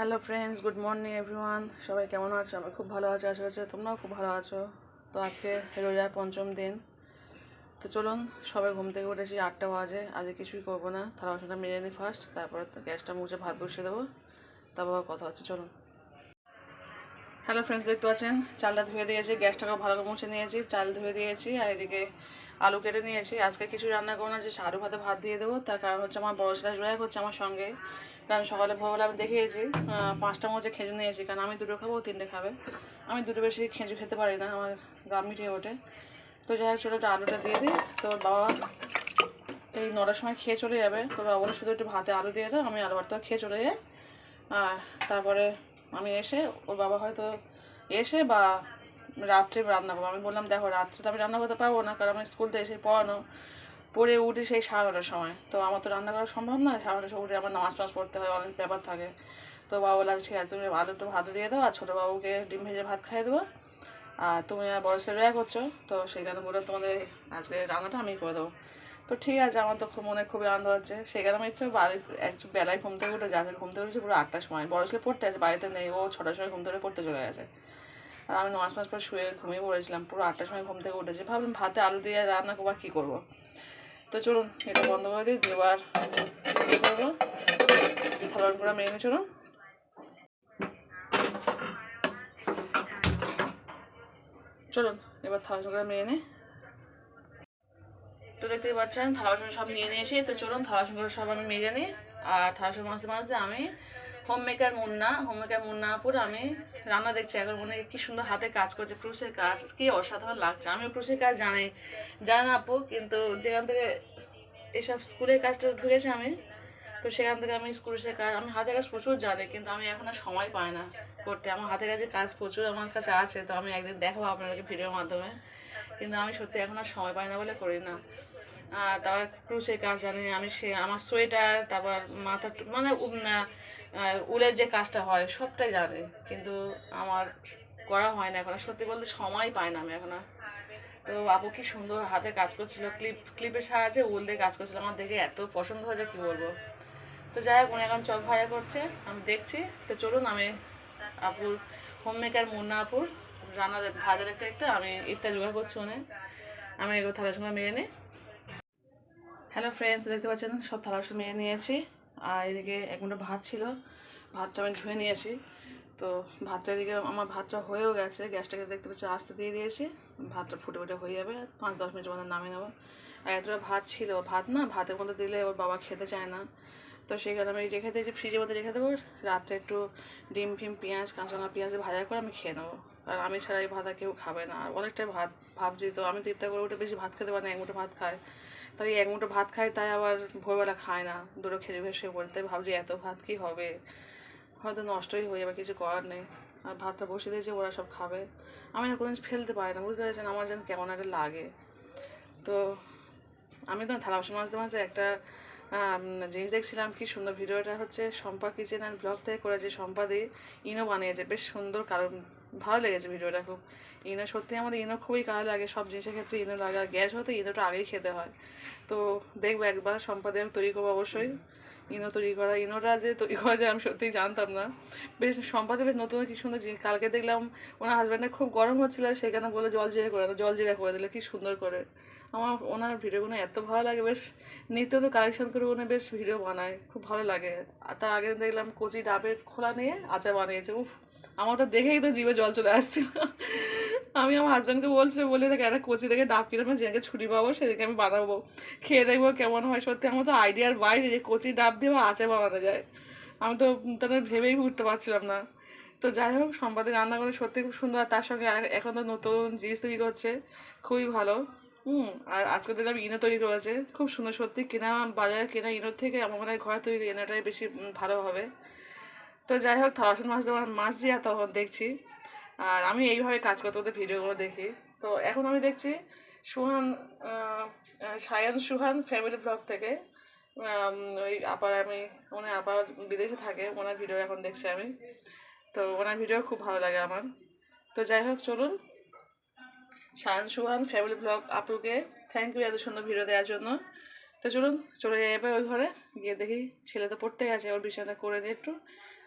Hello friends good morning everyone সবাই কেমন আছো? আমি খুব ভালো আছো, আশা করছি তোমরাও খুব ভালো আছো। তো আজকে রোজার পঞ্চম দিন। তো চলুন সবাই ঘুম থেকে উঠেছি আটটা বাজে। আজকে কিছুই করব না। থালা বাসনটা মেরে নিই ফার্স্ট তারপরে গ্যাসটা মুছে ভাত বসিয়ে দেবো। তারপর কথা হচ্ছে, চলুন। হ্যালো ফ্রেন্ডস দেখতে পাচ্ছেন? চালটা ধুয়ে দিয়েছি, গ্যাসটাকে ভালো করে মুছে নিয়েছি, চাল ধুয়ে দিয়েছি, আর এদিকে আলু কেটে নিয়েছি। আজকে কিছু রান্না করব না, যে সারু ভাতে ভাত দিয়ে দেবো। তার কারণ হচ্ছে আমার বড় ছেলে জোড়াই করছে আমার সঙ্গে। কারণ সকালে ভোরবেলা আমি দেখিয়েছি পাঁচটা মধ্যে খেজুর নিয়েছি। কারণ আমি দুটো খাব তিনটে খাবে। আমি দুটো বেশি খেজুর খেতে পারি না, আমার গ্রাম মিটিয়ে ওঠে। তো যাই হোক, চলো একটু আলুটা দিয়ে দিই। তো বাবা এই নটার সময় খেয়ে চলে যাবে। তো বাবা শুধু একটু ভাতে আলু দিয়ে দাও, আমি আলু ভাতটা খেয়ে চলে যাই। আর তারপরে আমি এসে, ওর বাবা হয়তো এসে বা রাত্রে রান্না করব। আমি বললাম, দেখো, রাত্রে তো আমি রান্না করতে পারব না, কারণ আমি স্কুল থেকে এসে পড়ানো, পড়ে উঠি সেই সাড়ে সময়। তো আমার তো রান্না করা সম্ভব নয়, সাড়ে সময় উঠে আমার নামাজ টামাজ পড়তে হয়, অনেক ব্যাপার থাকে। তো বাবা বলে ঠিক আছে, তুমি আলু একটু ভাতে দিয়ে দাও, আর ছোটো বাবুকে ডিম ভেজে ভাত খাইয়ে দেবো। আর তুমি আর বড় ছেলে রোজা করছ, তো সেই কারণে বলে তোমাদের আজকে রান্নাটা আমি করে দেবো। তো ঠিক আছে, আমার তো খুব মনে খুবই আনন্দ হচ্ছে। সেই কারণে আমি ইচ্ছে বাড়ির একটু বেলায় ঘুম থেকে উঠে যাতে ঘুম থেকে উঠেছি, পুরো আটটার সময়। বড় ছেলে পড়তে আছে বাড়িতে নেই, ও ছটার সময় ঘুম থেকে পড়তে চলে গেছে। আর আমি নামাজ মাস পর শুয়ে ঘুমিয়ে পড়েছিলাম, পুরো আটটার সময় ঘুম থেকে উঠেছি। ভাবলাম ভাতে আলু দিয়ে রান্না করব, আর কী করব? তো চলুন, এটা বন্ধ করে দিই দেবার কী করব? থালার মেরে নিয়ে চলুন। চলুন, এবার থালা করে নিই। তো দেখতেই পাচ্ছেন থালা বাসন সব নিয়ে নিয়েছি তো চলুন থালা সব আমি মেজে নিই। আর থালা বাসন মাজতে আমি home maker Munna home maker Munna আপুর আমি রান্না দেখছি এখন। মনে কি সুন্দর হাতে কাজ করছে, ক্রুশের কাজ। কি অসাধারণ লাগছে। আমি ক্রুশের কাজ জানি। জানি না আপু, কিন্তু যেখান থেকে এসব স্কুলের কাজটা ঢুকেছে আমি, তো সেখান থেকে আমি ক্রুশের কাজ, আমি হাতের কাজ প্রচুর জানি, কিন্তু আমি এখন আর সময় পাই না করতে। আমার হাতের কাজে কাজ প্রচুর আমার কাছে আছে, তো আমি একদিন দেখাবো আপনাদেরকে ভিডিওর মাধ্যমে। কিন্তু আমি সত্যি এখন আর সময় পাই না বলে করি না। তারপর ক্রুশের কাজ জানি, আমি সে, আমার সোয়েটার, তারপর মাথা মানে উলের যে কাজটা হয়, সবটাই জানে। কিন্তু আমার করা হয় না এখন। সত্যি বলতে সময় পাই না আমি এখন তো আপু কি সুন্দর হাতে কাজ করছিল। ক্লিপ, ক্লিপের সাহায্যে উল দিয়ে কাজ করছিল। আমার দেখে এত পছন্দ হয়েছে, কি বলব? তো যাই হোক, উনি এখন চপ ভাজা করছে। আমি দেখছি। তো চলুন, আমি আপুর হোম মেকার মুন্না আপুর রান্না ভাজা দেখতে দেখতে আমি ইফতার জোগাড় করছি উনি। আমি এগুলো থালার সঙ্গে মেরে নিই। হ্যালো ফ্রেন্ডস দেখতে পাচ্ছেন? সব থালার সঙ্গে মেরে নিয়েছি। আর এদিকে এক মুঠো ভাত ছিল। ভাতটা আমি ধুয়ে নিয়েছি তো ভাতটা এদিকে আমার ভাতটা হয়েও গেছে। গ্যাসটাকে দেখতে পাচ্ছি আস্তে দিয়ে দিয়েছি। ভাতটা ফুটে ফুটে হয়ে যাবে। পাঁচ, দশ মিনিটের মধ্যে নামিয়ে নেব। আর এতটা ভাত ছিল। ভাত না, ভাতের মধ্যে দিলে ওর বাবা খেতে চায় না। তো সেই কারণে আমি রেখে দিয়েছি, ফ্রিজের মধ্যে রেখে দেবো। রাত্রে একটু ডিম, ফিম, পেঁয়াজ কাঁচা লঙ্কা পেঁয়াজ ভাজা করে আমি খেয়ে নেব। কারণ আমি ছাড়া এই ভাত কেউ খাবে না। আর অনেকটাই ভাত ভাবছি তো, আমি তো ইফতার করে উঠে বেশি ভাত খেতে পারি না, এক মুঠো ভাত খায়। তাই এক মুঠো ভাত খায় তাই আবার ভোরবেলা খায় না। দুটো খেয়ে ভেসে পড়ে তাই ভাবছি এত ভাত কি হবে? হয়তো নষ্টই হয়ে যাবে, কিছু করার নেই। আর ভাতটা বসে দিয়েছে, ওরা সব খাবে। আমি না কোনোদিন ফেলতে পারি না, বুঝতে পারছেন? আমার যেন কেমন একটা লাগে। তো আমি তো থালা বাসন মাজতে মাঝে একটা জিনিস দেখছিলাম, কি সুন্দর ভিডিওটা হচ্ছে সম্পা কিচেন অ্যান্ড ব্লগ থেকে করেছে সম্পা দিয়ে ইনো বানিয়েছে, বেশ সুন্দর কারণ ভালো লেগেছে ভিডিওটা খুব। ইনো, সত্যি আমাদের ইনো খুবই কালো লাগে, সব জিনিসের ক্ষেত্রে ইনো লাগে। গ্যাস হয়তো ইনোটা আগেই খেতে হয়। তো দেখব একবার সম্পা দিয়ে আমি তৈরি করব অবশ্যই। ইনো তৈরি করা, ইনোটা যে তৈরি করা যায়, আমি সত্যিই জানতাম না। বেশ, সম্পাদে বেশ নতুন কি সুন্দর জিনিস। কালকে দেখলাম ওনার হাজব্যান্ডের খুব গরম হচ্ছিল সেখানে বলে জল জিরে করে জল জিরা করে দিলে, কি সুন্দর করে। আমার, ওনার ভিডিওগুলো এত ভালো লাগে, বেশ নিত্য তো কালেকশন করে উনি বেশ ভিডিও বানায়, খুব ভালো লাগে। আর তার আগে দেখলাম কচি ডাবের খোলা নিয়ে আচার বানিয়েছে, উফ। আমার তো দেখেই তো জিভে জল চলে আসছিল। আমি আমার হাজব্যান্ডকে বলছি, বলে, দেখে, একটা কচি দেখে ডাব কিনে যেদিকে ছুটি পাবো সেদিকে আমি বানাবো। খেয়ে দেখব কেমন হয়। সত্যি, আমার তো আইডিয়ার বাইরে যে কচি ডাব দিয়ে বা আচার বানানো যায়। আমি তো তাদের ভেবেই উঠতে পারছিলাম না। তো যাই হোক সম্পাদে রান্না করে সত্যি খুব সুন্দর, আর তার সঙ্গে এখন তো নতুন জিনিস তৈরি করছে। খুবই ভালো। হুম, আর আজকে দেখলাম ইনো তৈরি করেছে। খুব সুন্দর, সত্যি কেনা বাজারে কেনা ইনোর থেকে আমার মনে হয় ঘরে তৈরি ইনোটাই বেশি ভালো হবে। তো যাই হোক থালাসন মাছ দেওয়ার মাছ দিয়ে তখন দেখছি। আর আমি এইভাবে কাজ করতে করতে ভিডিওগুলো দেখি। তো এখন আমি দেখছি সুহান সায়ান সুহান ফ্যামিলি ব্লগ থেকে ওই আপার আমি, ওনার আপা বিদেশে থাকে, ওনার ভিডিও এখন দেখছি আমি। তো ওনার ভিডিও খুব ভালো লাগে আমার। তো যাই হোক, চলুন। সায়ন সুহান ফ্যামিলি ব্লগ আপুকে থ্যাংক ইউ এত সুন্দর ভিডিও দেওয়ার জন্য। তো চলুন, চলে যাই এবার ওই ঘরে। গিয়ে দেখি ছেলে তো পড়তে গেছে, ওর বিছানাটা করে দিই একটু।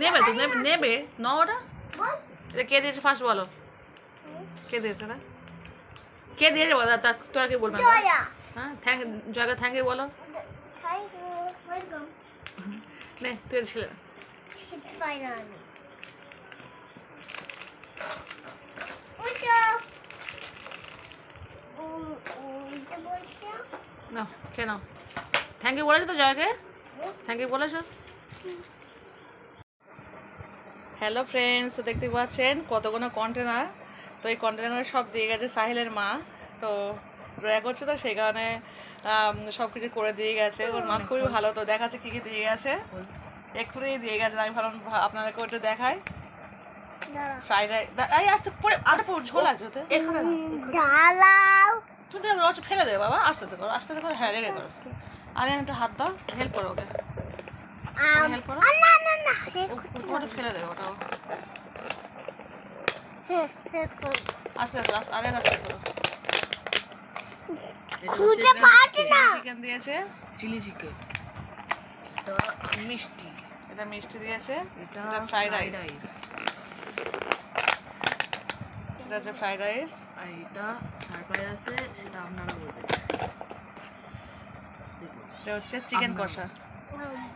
নেবে তো নেবে নেবে। ন ওটা। এটা কে দিয়েছে ফার্স্ট বলো। কে দিয়েছে না কে দিয়েছে বলো? তা তোরা কে বলবে? হ্যাঁ থ্যাংক জয়কে থ্যাংক ইউ বলো. নে তুই ছেলে. না নাও থ্যাংক ইউ বলেছ তো জয়কে? থ্যাংক ইউ বলেছ? হ্যালো ফ্রেন্ডস তো দেখতে পাচ্ছেন কতগুলো কন্টেনার তো এই কন্টেনার সব দিয়ে গেছে সাহিলের মা। তো রয়া করছে তো সেই কারণে সব কিছু করে দিয়ে গেছে। ওর মা খুবই ভালো তো দেখাচ্ছে কী কী দিয়ে গেছে। এক্ষুনি দিয়ে গেছে। আমি ভাবলাম আপনাদেরকে ওটা দেখাই। এই আসতে পড়ে আর পড়ে ঝোল আছে ওতে। তুমি তো রস ফেলে দেবে বাবা। আস্তে আস্তে করো আস্তে আস্তে করো। হ্যাঁ রেগে করো। আরে একটু হাত দাও। হেল্প করো ওকে। হেল্প করো। না না না ওটা ফেলে দেবে ওটা হে হে আস্তে আস্তে আস্তে আরে আস্তে করো। খুঁজে পাচ্ছি না। চিকেন দিয়েছে চিলি চিকেন এটা মিষ্টি। এটা মিষ্টি দিয়েছে এটা এটা ফ্রাইড রাইস এটা হচ্ছে ফ্রাইড রাইস আর এটা সারপ্রাইজ আছে সেটা আপনারা বলবেন দেখুন এটা হচ্ছে চিকেন কষা।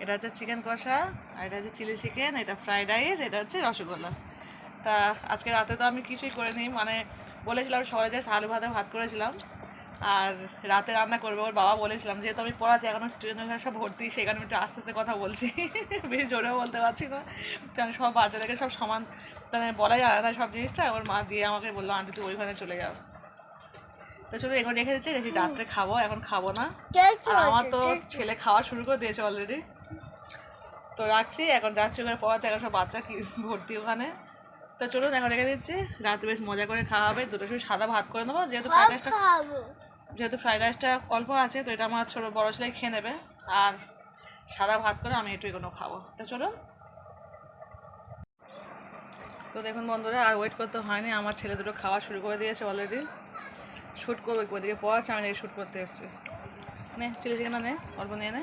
এটা হচ্ছে চিকেন কষা আর এটা হচ্ছে চিলি চিকেন এটা ফ্রাইড রাইস এটা হচ্ছে রসগোল্লা। তা আজকে রাতে তো আমি কিছুই করে নিই মানে বলেছিলাম সকালে জাস্ট আলু ভাতে ভাত করেছিলাম আর রাতে রান্না করব ওর বাবা বলেছিলাম যেহেতু আমি পড়াচ্ছি এখন স্টুডেন্ট সব ভর্তি সেখানে একটু আস্তে আস্তে কথা বলছি বেশি জোরেও বলতে পারছি না। কারণ সব বাচ্চাদেরকে সব সমান মানে বলা যায় না সব জিনিসটা ওর মা দিয়ে আমাকে বলল আন্টি তুই ওইখানে চলে যাও। তো চলো এখন রেখে দিচ্ছি রেখে রাত্রে খাব এখন খাব না। আর আমার তো ছেলে খাওয়া শুরু করে দিয়েছে অলরেডি তো রাখছি এখন যাচ্ছি ওখানে পড়াতে এখন সব বাচ্চা কি ভর্তি ওখানে। তো চলুন এখন রেখে দিচ্ছি। রাতে বেশ মজা করে খাওয়া হবে দুটো শুধু সাদা ভাত করে নেব যেহেতু ফ্রাইড রাইসটা যেহেতু ফ্রাইড রাইসটা অল্প আছে তো এটা আমার ছোটো বড়ো ছেলে খেয়ে নেবে। আর সাদা ভাত করে আমি একটু এগুলো খাব। তো চলুন। তো দেখুন বন্ধুরা আর ওয়েট করতে হয়নি আমার ছেলে দুটো খাওয়া শুরু করে দিয়েছে অলরেডি শ্যুট করবে ওদিকে পড়াচ্ছে আমি শ্যুট করতে এসেছি। নে চিলি চিকেন নে অল্প নিয়ে নে।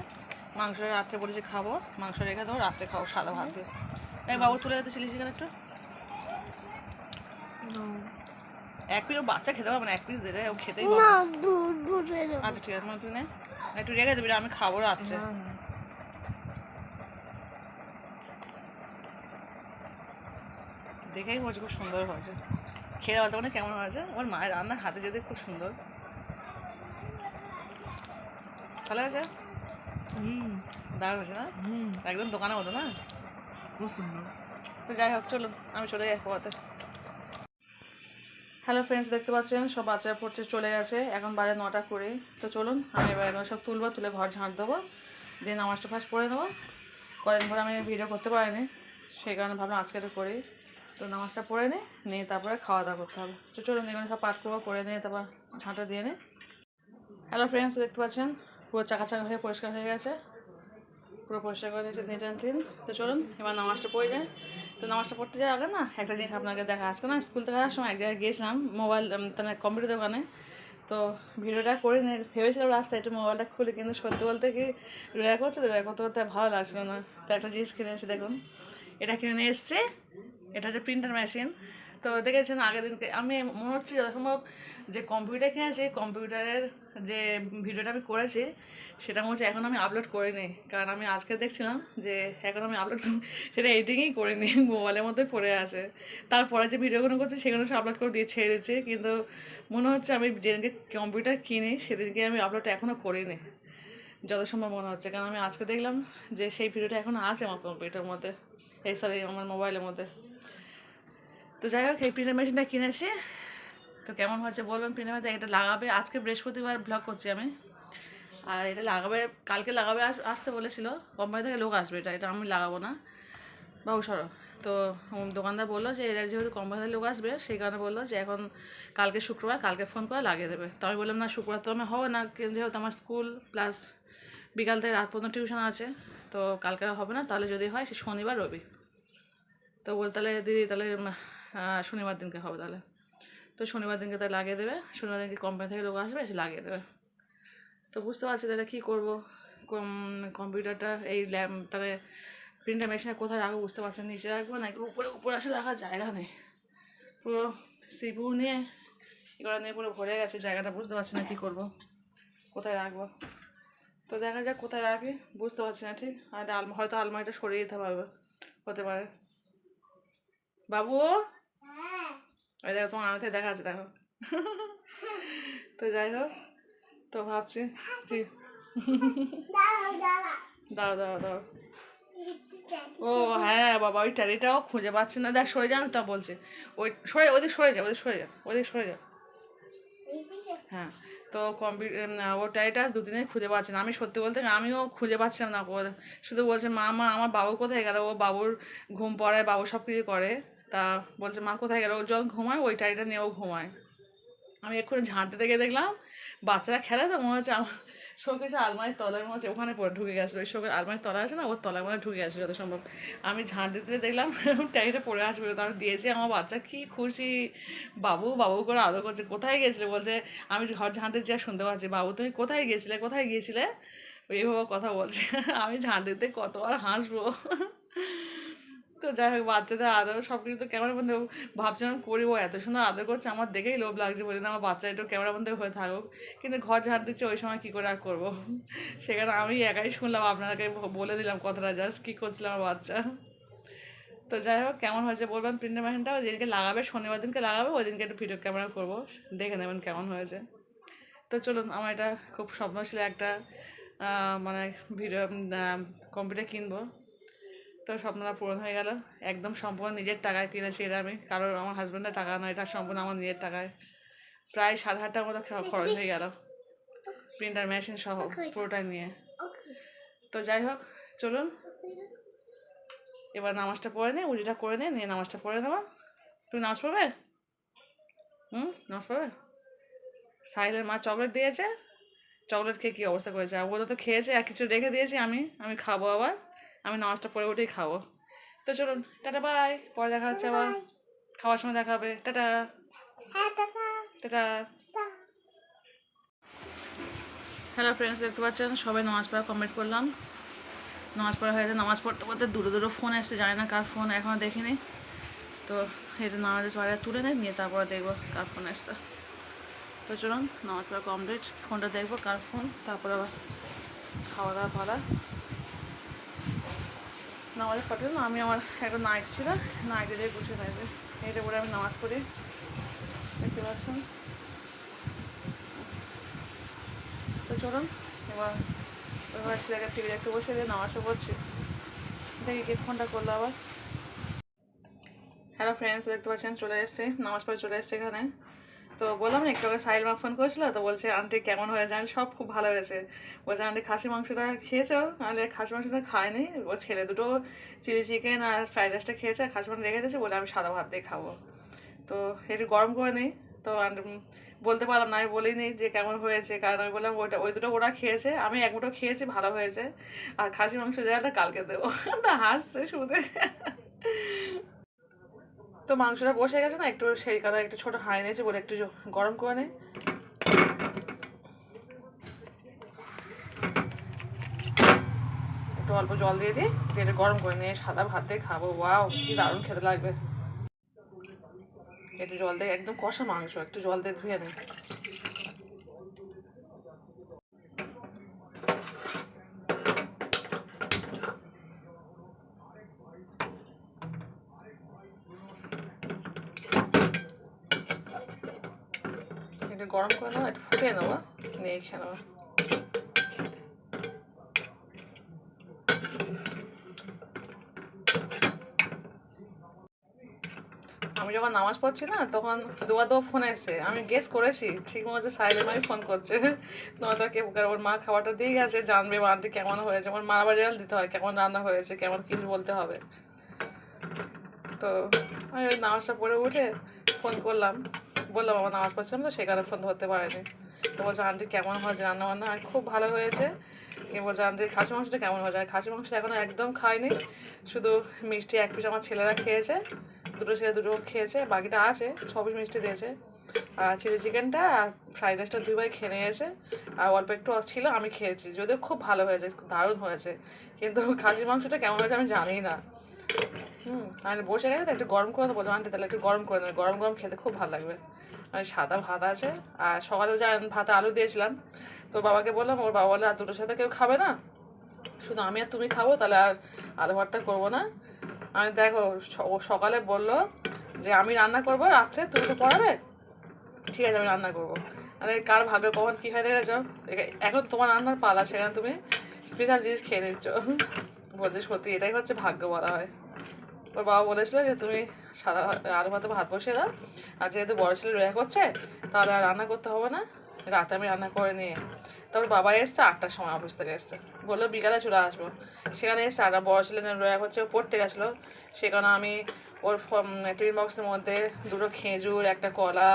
মাংসটা রাত্রে বলেছি খাব মাংস রেখে দেবো রাত্রে খাব সাদা ভাত দিয়ে। এই বাবু তুলে যেতে চিলি চিকেন একটু। এক পিস বাচ্চা খেতে পারবে না এক পিস দিলে ও খেতেই দেবো। আচ্ছা ঠিক আছে তুই নে। একটু রেখে দিবি আমি খাব রাত্রে। দেখেই হয়েছে খুব সুন্দর হয়েছে। খেয়ে বলতে মানে কেমন হয়েছে। আমার মায়ের রান্নার হাতে যেতে খুব সুন্দর। ভালো হয়েছে? হুম দারুণ হয়েছে না? হুম। একদম দোকানের মতো না? খুব সুন্দর। তো যাই হোক চলুন আমি চলে যাই খাওয়াতে হ্যালো ফ্রেন্ডস দেখতে পাচ্ছেন? সব বাচ্চারা পড়তে চলে গেছে। এখন বাজে নটা করে তো চলুন আমি এবার এগুলো সব তুলবো তুলে ঘর ঝাঁট দেবো। দিয়ে নামাজটা ফার্স্ট পড়ে নেব। কয়েকদিন পরে আমি ভিডিও করতে পারিনি। সেই কারণে ভাবলাম আজকে তো করি। তো নামাজটা পড়ে নিই নিয়ে তারপরে খাওয়া দাওয়া করতে হবে। তো চলুন এগুলো সব পাঠ করব করে নিয়ে তারপর ঝাঁটা দিয়ে নিই হ্যালো ফ্রেন্ডস দেখতে পাচ্ছেন? পুরো চাকা চাকা হয়ে পরিষ্কার হয়ে গেছে। পুরো পরিষ্কার করে দিয়েছে অ্যান্ড ক্লিন তো চলুন, এবার নামাজটা পড়ে যায় তো নামাজটা পড়তে যাওয়ার আগে না, একটা জিনিস আপনাকে দেখা আজকে না, স্কুল থেকে আসার সময় এক জায়গায় গিয়েছিলাম, মোবাইল মানে কম্পিউটার দোকানে। তো ভিডিওটা করে নিয়ে ভেবেছিলাম রাস্তায় একটু মোবাইলটা খুলে, কিন্তু সত্যি বলতে কি রোয়া করছে তো রোয়া করতে করতে ভালো লাগছিল না। তো একটা জিনিস কিনে এসে দেখুন। এটা কিনে এসছে। এটা হচ্ছে প্রিন্টার মেশিন তো দেখেছেন আগের দিনকে, আমি মনে হচ্ছে যত সম্ভব যে কম্পিউটার কিনেছি কম্পিউটারের যে ভিডিওটা আমি করেছি, সেটা মনে হচ্ছে এখন আমি আপলোড করিনি। কারণ আমি আজকে দেখছিলাম যে এখন আমি আপলোড সেটা এডিটিংই করিনি মোবাইলের মধ্যে পড়ে আছে। তারপরে যে ভিডিওগুলো করছি, সেগুলো সব আপলোড করে দিয়ে ছেড়ে দিচ্ছি। কিন্তু মনে হচ্ছে আমি যেদিনকে কম্পিউটার কিনি, সেদিনকে আমি আপলোড এখনও করিনি। যত সম্ভব মনে হচ্ছে। কারণ আমি আজকে দেখলাম যে সেই ভিডিওটা এখন আছে আমার কম্পিউটারের মধ্যে, এই সরি আমার মোবাইলের মধ্যে। তো যাই হোক, এই প্রিন্টার মেশিনটা কিনেছি। তো কেমন হচ্ছে বলবেন? প্রিন্টার মেশিন এটা লাগাবে, আজকে বৃহস্পতিবার ব্লগ করছি আমি। আর এটা লাগাবে, কালকে লাগাবে আস- আসতে বলেছিল। কোম্পানি থেকে লোক আসবে, এটা এটা আমি লাগাবো না। বাবু, সরো। তো দোকানদার বলল যে এটা যেহেতু কোম্পানি থেকে লোক আসবে, সেই কারণে বলল যে, এখন কালকে শুক্রবার, কালকে ফোন করে লাগিয়ে দেবে। তো আমি বললাম, না, শুক্রবার তো আমি হবে না। কিন্তু যেহেতু আমার স্কুল প্লাস বিকাল থেকে রাত পর্যন্ত টিউশন আছে, তো কালকে হবে না। তাহলে যদি হয়, সে শনিবার, রবি। তো বল, তাহলে দিদি, তাহলে শনিবার দিনকে হবে তাহলে। তো শনিবার দিনকে তাহলে লাগিয়ে দেবে। শনিবার দিনকে কোম্পানি থেকে লোক আসবে, এসে লাগিয়ে দেবে। তো বুঝতে পারছি তাহলে কী করব? কম- কম্পিউটারটা এই ল্যাব তাহলে প্রিন্টার মেশিনে কোথায় রাখব বুঝতে পারছি। নিচে রাখব নাকি উপরে উপরে আসলে রাখার জায়গা নেই। পুরো সিপু নিয়ে এগুলো নিয়ে পুরো ভরে গেছে, জায়গাটা বুঝতে পারছি না কী করব। কোথায় রাখব? তো দেখা যাক কোথায় রাখি, বুঝতে পারছি না ঠিক। আর হয়তো আলমারিটা সরিয়ে দিতে পারবে, হতে পারে। বাবু! ওই দেখো তোমার আনতে দেখা আছে দেখো। তো যাই হোক তো ভাবছি দাঁড়াও একটু চাই। ও হ্যাঁ বাবা ওই ট্যালিটাও খুঁজে পাচ্ছি না। দেখ সরে যা আমি তা বলছি। ওই সরে ওদিক সরে যা ওদিক সরে যা ওদিক সরে যা। হ্যাঁ তো কম্পিউটার ও ট্যালিটা দুদিনে খুঁজে পাচ্ছে না। আমি সত্যি বলতে আমিও খুঁজে পাচ্ছিলাম না। শুধু বলছে মা মা আমার বাবু কোথায় গেল? ও বাবুর ঘুম পড়ায় বাবু সব কিছু করে। তা বলছে, মা কোথায় গেল? যখন ঘুমায়, ওই টাইটা নিয়েও ঘুমায়। আমি এক্ষুনি ঝাঁটতে থেকে দেখলাম, বাচ্চারা খেলে তো, মনে হচ্ছে আমার শোকেশ আলমারির তলায়, মনে হচ্ছে ওখানে পড়ে, ঢুকে গেছিল ওই শোকের আলমারির তলা আছে না, ওর তলায় মনে ঢুকে গেছিল যত সম্ভব। আমি ঝাঁট দিতে দেখলাম ট্যাগিটা পড়ে আসবে তো আমি দিয়েছি। আমার বাচ্চা কি খুশি। বাবু বাবু করে আদর করছে, কোথায় গেছিলে? বলছে, আমি ঘর ঝাঁট দিচ্ছি আর শুনতে পাচ্ছি। বাবু, তুমি কোথায় গিয়েছিলে কোথায় গিয়েছিলে? এইভাবে কথা বলছে। আমি ঝাঁট দিতে কত আর হাসবো। তো যাই হোক, বাচ্চাদের আদর সব কিছু তো ক্যামেরা বন্ধে ভাবছিলাম করি ও এত সুন্দর আদর করছে, আমার দেখেই লোভ লাগছে বলে আমার বাচ্চা একটু ক্যামেরা বন্ধে হয়ে থাকুক। কিন্তু ঘর ঝাড় দিচ্ছে, ওই সময় কী করে আর করব? সেখানে আমি একাই শুনলাম আপনাকে বলে দিলাম কথাটা জাস্ট কী করছিলাম আমার বাচ্চা। তো যাই হোক, কেমন হয়েছে বলবেন প্রিন্টার মেশিনটা ওই দিনকে লাগাবে, শনিবার দিনকে লাগাবে, ওই দিনকে একটু ভিডিও ক্যামেরা করব, দেখে নেবেন কেমন হয়েছে। তো চলুন, আমার এটা খুব স্বপ্ন ছিল একটা মানে ভিডিও কম্পিউটার কিনবো। তো স্বপ্নটা পূরণ হয়ে গেল। একদম সম্পূর্ণ নিজের টাকায় কিনেছি এটা আমি। কারোর আমার হাজব্যান্ডের টাকা নয় এটা সম্পূর্ণ আমার নিজের টাকায়। প্রায় সাত হাজার টাকার মতো খরচ হয়ে গেল। প্রিন্টার মেশিন সহ পুরোটা নিয়ে। তো যাই হোক চলুন। এবার নামাজটা পড়ে নে উজিটা করে নে নিয়ে নামাজটা পড়ে নেবা। তুমি নামাজ পড়বে? হুম? নামাজ পড়বে? সাহিলের মা চকলেট দিয়েছে। চকলেট খেয়ে কী অবস্থা করেছে? ওরা তো খেয়েছে আর কিছু রেখে দিয়েছি আমি। আমি খাব আবার। আমি নামাজটা পড়ে উঠেই খাব। তো চলুন টাটা বাই। পরে দেখা হচ্ছে আবার। খাওয়ার সময় দেখা হবে। টাটা। হ্যাঁ টাটা। হ্যালো ফ্রেন্ডস দেখতে পাচ্ছেন? সবাই নামাজ পড়া কমপ্লিট করলাম। নামাজ পড়া হয়েছে নামাজ পড়তে পড়তে দূরে দূরে ফোন এসছে। জানি না কার ফোন এখনও দেখিনি। তো এটা নামাজের বাইরে তুলে নেই নিয়ে তারপরে দেখব কার ফোন এসছে। তো চলুন নামাজ পড়া কমপ্লিট ফোনটা দেখব কার ফোন তারপরে আবার খাওয়া দাওয়া করা নামাজের পড়ে না, আমি আমার একটা নাইট ছিল নাইটে দিয়ে গুছিয়ে থাকবে। এটা পরে আমি নামাজ পড়ি। দেখতে পাচ্ছেন? তো চলুন, এবার এবার ছেলেকে টিভি দেখতে বসে দিয়ে নামাজও করছি দেখি কে ফোনটা করল আবার। হ্যালো ফ্রেন্ডস দেখতে পাচ্ছেন? চলে এসেছি, নামাজ পড়ে চলে এসেছি এখানে। তো বললাম না, একটু আগে সাইল মা ফোন করেছিল, তো বলছে, আন্টি, কেমন হয়েছে? আমি সব খুব ভালো হয়েছে। বলছে, আন্টি, খাসি মাংসটা খেয়েছো? নাহলে খাসি মাংসটা খায়নি ও ছেলে দুটো চিলি চিকেন আর ফ্রাইড রাইসটা খেয়েছে, আর খাসি মাংস রেখে দিয়েছে, বলে আমি সাদা ভাত দিয়ে খাব। তো একটু গরম করে নিই তো বলতে পারলাম না, আমি বলিনি যে কেমন হয়েছে, কারণ আমি বললাম, ওইটা, ওই দুটো ওরা খেয়েছে, আমি এক মুঠো খেয়েছি, ভালো হয়েছে, আর খাসি মাংস জায়গাটা কালকে দেবো। তা হাসছে শুনে। তো মাংসটা বসে গেছে না, একটু সেই কারণে একটু ছোটো হাঁড়ি নিয়েছি বলে একটু গরম করে নেই। একটু অল্প জল দিয়ে দিই এটা গরম করে নিয়ে সাদা ভাত দিয়ে খাব। ওয়াও, কি দারুণ খেতে লাগবে। একটু জল দিয়ে, একদম কষা মাংস, একটু জল দিয়ে ধুয়ে নিই একটু গরম করে নেব একটু ফুটিয়ে নেব নিয়ে খেয়ে নেব আমি যখন নামাজ পড়ছি না, তখন দুবার দু ফোন এসে আমি গেস করেছি, ঠিক মতো সাইলেন্ট মাই ফোন করছে। তোমার তো ওর মা খাবারটা দিয়ে গেছে, জানবে বা কেমন হয়েছে। আমার মা আবার রেজাল্ট দিতে হয়, কেমন রান্না হয়েছে, কেমন কি বলতে হবে। তো আমি ওই নামাজটা পড়ে উঠে ফোন করলাম। বললাম আমার নামাজ পড়ছিলাম তো সেখানে ফোন ধরতে পারেনি। তো বলছে, আন্টি, কেমন হয়েছে রান্না বান্না আর খুব ভালো হয়েছে। কি বলছে, আন্টি, খাসি মাংসটা কেমন হয়েছে? আর খাসি মাংস এখনও একদম খাইনি। শুধু মিষ্টি এক পিস আমার ছেলেরা খেয়েছে। দুটো ছেলে দুটো খেয়েছে, বাকিটা আছে পিস মিষ্টি দিয়েছে। আর চিলি চিকেনটা আর ফ্রাইড রাইসটা দুইবার খেয়ে নিয়েছে। আর অল্প একটু ছিল, আমি খেয়েছি। যদিও খুব ভালো হয়েছে, দারুণ হয়েছে। কিন্তু খাসি মাংসটা কেমন হয়েছে আমি জানি না। হুম, আর বসে গেছে তো একটু গরম করে তো দেবো আনতে তাহলে একটু গরম করে দেবে। গরম গরম খেতে খুব ভালো লাগবে। আর সাদা ভাত আছে। আর সকালে যা ভাতে আলু দিয়েছিলাম। তোর বাবাকে বললাম, ওর বাবা বলে আর দুটোর সাথে কেউ খাবে না? শুধু আমি আর তুমি খাব, তাহলে আর আলু ভর্তা করব না। আমি দেখো সকালে বলল যে, আমি রান্না করব, রাত্রে তুমি তো পড়াবে? ঠিক আছে, আমি রান্না করব। মানে কার ভাবে কখন কী হয় দেখেছ? এখন তোমার রান্নার পালা, সেখানে তুমি স্পেশাল জিনিস খেয়ে নিচ্ছ। বলছে, সত্যি, এটাই হচ্ছে ভাগ্য বলা হয়। ওর বাবা বলেছিল যে তুমি সাদা আলু ভাতে ভাত বসিয়ে দাও। আর যেহেতু বড় ছেলে রয়ে করছে, তাহলে আর রান্না করতে হবে না। রাতে আমি রান্না করে নিয়ে তারপর বাবা এসছে আটটার সময় অফিস থেকে এসছে। বলল বিকালে চলে আসব। সেখানে এসছে আর বড় ছেলে রয়ে করছে, ও পড়তে গেছিল। সেখানে আমি ওর টিফিন বক্সের মধ্যে দুটো খেজুর, একটা কলা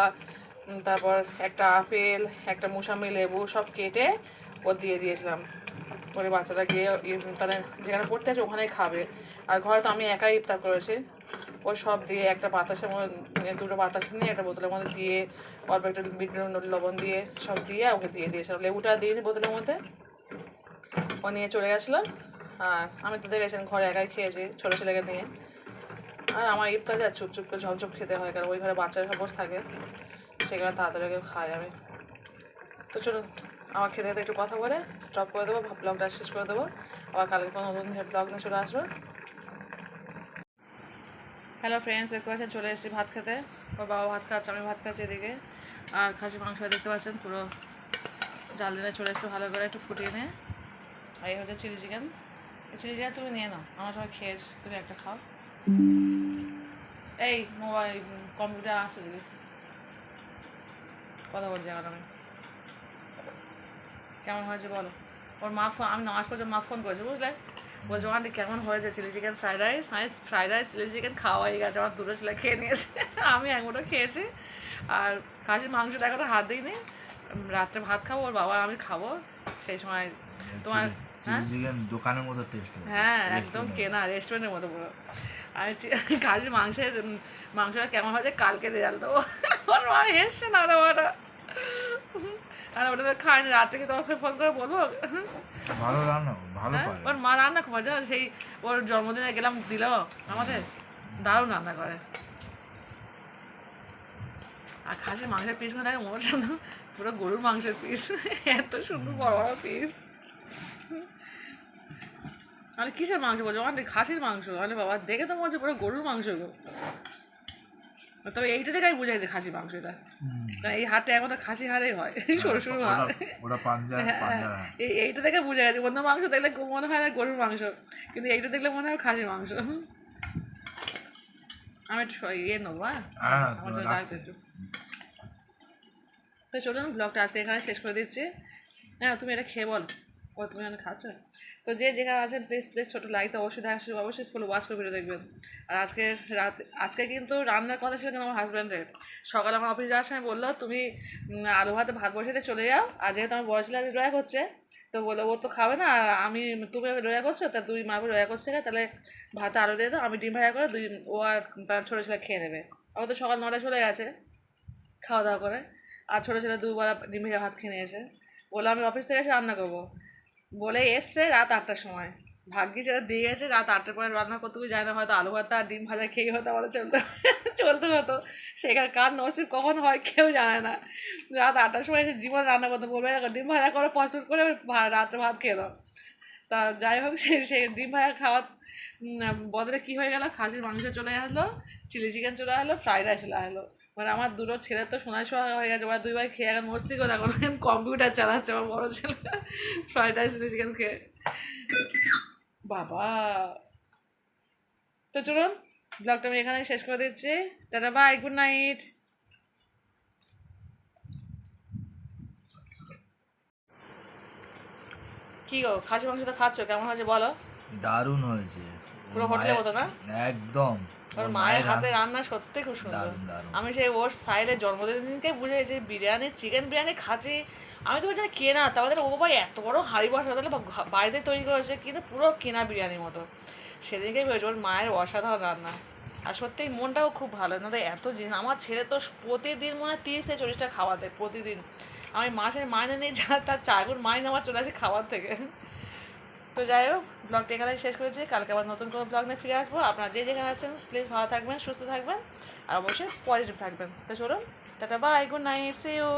তারপর একটা আপেল, একটা মুসাম্বি লেবু সব কেটে ও দিয়ে দিয়েছিলাম। করে বাচ্চাটা গিয়ে ই- মানে যেখানে পড়তে আছে ওখানেই খাবে। আর ঘরে তো আমি একাই ইফতার করেছি। ওই সব দিয়ে একটা বাতাসের মধ্যে দুটো বাতাস নিয়ে একটা বোতলের মধ্যে দিয়ে, অল্প একটা বিট লবণ দিয়ে সব দিয়ে ওকে দিয়ে দিয়েছিলাম। লেবুটা দিয়ে বোতলের মধ্যে। ও নিয়ে চলে গেছিল। আর আমি তো দেখেছেন ঘরে একাই খেয়েছি ছোটো ছেলেকে নিয়ে। আর আমার ইফতার যা চুপ চুপ করে ঝপঝপ খেতে হয়, কারণ ওই ঘরে বাচ্চারা সব থাকে সেখানে তাড়াতাড়ি খাই আমি। তো চলুন আমার খেতে খেতে একটু কথা বলে স্টপ করে দেবো ব্লগটা শেষ করে দেবো। আবার কালকে কোনো নতুন ব্লগ নিয়ে চলে আসব। হ্যালো ফ্রেন্ডস দেখতে পাচ্ছেন, চলে এসেছি ভাত খেতে। ওর বাবা ভাত খাচ্ছে আমি ভাত খাচ্ছি এদিকে। আর খাসি মাংস দেখতে পাচ্ছেন, পুরো জাল দিনে চলে এসেছে ভালো করে একটু ফুটিয়ে নিয়ে। আর এই হচ্ছে চিলি চিকেন। চিলি চিকেন তুমি নিয়ে নাও, আমার সবাই খেয়েছ তুমি একটা খাও। এই মোবাইল, কম্পিউটার আসতে দিবি কথা বলছি এখন আমি। কেমন হয়েছে বলো? ওর মা ফোন আমি নামাজ পড়ছে মা ফোন করেছে বুঝলে? বলছে আন্টি কেমন হয়েছে? চিলি চিকেন ফ্রাইড রাইস আমি ফ্রাইড রাইস চিলি চিকেন খাওয়াই গেছে আমার দুটো ছেলে খেয়ে নিয়েছে। আমি এক মুঠো খেয়েছি। আর খাসির মাংসটা এখনও হাত দিইনি। রাত্রে ভাত খাব ওর বাবা আমি খাব। সেই সময় তোমার হ্যাঁ? চিকেন দোকানের মতো টেস্ট হ্যাঁ একদম কেনা রেস্টুরেন্টের মতো পুরো। আমি চি- খাসির মাংসের মাংসটা কেমন হয়েছে? কালকে রেজাল্ট দেবো। ওর মা এসছে না রে ওটা। আর ওটা তো রাত্রে তোমাকে ফোন করে বলব? ভালো রান্না ভালো হ্যাঁ? পারে ওর মা রান্না খুব মজা সেই ওর জন্মদিনে গেলাম দিল আমাদের। দারুণ রান্না করে। আর খাসির মাংসের না পুরো গরুর মাংসের পিস এত সুন্দর বড় বড় পিস মানে কিসের মাংস বলছো? মানে খাসির মাংস। মানে বাবা দেখে তো মনে হচ্ছে পুরো গরুর মাংস গো তবে এইটা দেখে আমি বুঝে গেছি খাসি মাংস এটা এই হাটে এখন খাসি হাড়েই হয়। সরু সরু পাঞ্জাব হ্যাঁ, পাঞ্জাব এই এইটা দেখে বুঝে গেছে। অন্য মাংস দেখলে মনে হয় না গরুর মাংস। কিন্তু এইটা দেখলে মনে হয় খাসির মাংস। আমি একটু ইয়ে নেব হ্যাঁ? হ্যাঁ তো একটু। তো চলুন ব্লগটা আজকে এখানে শেষ করে দিচ্ছি। হ্যাঁ তুমি এটা খেয়ে বল। তুমি এখানে খাচ্ছ? তো যে যেখানে আছেন প্লিজ প্লিজ ছোটো লাইক তো অবশ্যই দেখা শুরু অবশ্যই ফুল ওয়াচ করে ভিডিও দেখবেন। আর আজকে রাত, আজকে কিন্তু রান্নার কথা ছিল কেন আমার হাজব্যান্ডের সকালে আমার অফিস যাওয়ার সময় বলল, তুমি আলু ভাতে ভাত বসে চলে যাও, আর যেহেতু আমার বড় ছেলে আজকে রয়া করছে, তো বলে ও তো খাবে না, আর আমি, তুমি রয়া করছ, তা দুই মা রয়া করছে তাহলে ভাতে আলু দিয়ে দাও, আমি ডিম ভাজা করে দুই, ও আর তার ছোটো ছেলে খেয়ে নেবে। ও তো সকাল নটায় চলে গেছে, খাওয়া দাওয়া করে। আর ছোটো ছেলে দুবার ডিম ভেজা ভাত খেয়ে নিয়েছে বলে আমি অফিস থেকে এসে রান্না করব। বলে এসছে রাত আটটার সময়। ভাগ্যি সেটা দিয়ে গেছে, রাত আটটার পরে রান্না করতে যায় না হয়তো আলু ভাতা ডিম ভাজা খেয়ে হতো আমাদের চলতে চলতে হতো। সেখানে কার নসিব, কখন হয় কেউ জানে না। রাত আটটার সময় এসে জীবন রান্না করতে বলবে ডিম ভাজা করে, পচপচ করে রাত্রে ভাত খেয়ে দাও তা যাই হোক, সে সে ডিম ভাজা খাওয়ার বদলে কী হয়ে গেল? খাসির মাংস চলে আসলো, চিলি চিকেন চলে আসলো, ফ্রাইড রাইস চলে আসলো। মানে আমার দুটো ছেলের তো সোনায় সোয়া হয়ে গেছে, ওরা দুই ভাই খেয়ে এখন মস্তি করে এখন কম্পিউটার চালাচ্ছে আমার বড় ছেলে। ফ্রাইড রাইস চিকেন খেয়ে। বাবা। তো চলুন ব্লগটা আমি এখানে শেষ করে দিচ্ছি। টাটা বাই গুড নাইট কি গো, খাসি মাংস তো খাচ্ছ, কেমন হয়েছে বলো? দারুণ হয়েছে। পুরো হোটেলের মতো না? একদম। ওর মায়ের হাতে রান্না সত্যি খুব সুন্দর। আমি সেই ওর সাইডে জন্মদিনের দিনকে বুঝে গেছি বিরিয়ানি চিকেন বিরিয়ানি খাচ্ছি। আমি তো বলছি কেনা তাহলে ও ভাই এত বড় হাড়ি বসা তাহলে বাড়িতে তৈরি করেছে কিন্তু পুরো কেনা বিরিয়ানির মতো। সেদিনকেই বুঝেছি ওর মায়ের অসাধারণ রান্না। আর সত্যি মনটাও খুব ভালো। না এত জিনিস আমার ছেলে তো প্রতিদিন মনে হয় তিরিশ থেকে চল্লিশটা খাওয়া দেয় প্রতিদিন। আমি মাসের মাইনে নেই যা তার চারগুণ মাইনে আমার চলে আসে খাওয়ার থেকে। তো যাই হোক ব্লগটা এখানে শেষ করেছি। কালকে আবার নতুন কোনো ব্লগ নিয়ে ফিরে আসব। আপনারা যে যেখানে আছেন প্লিজ ভালো থাকবেন, সুস্থ থাকবেন, আর অবশ্যই পজিটিভ থাকবেন। তো চলুন, tata bye good night see you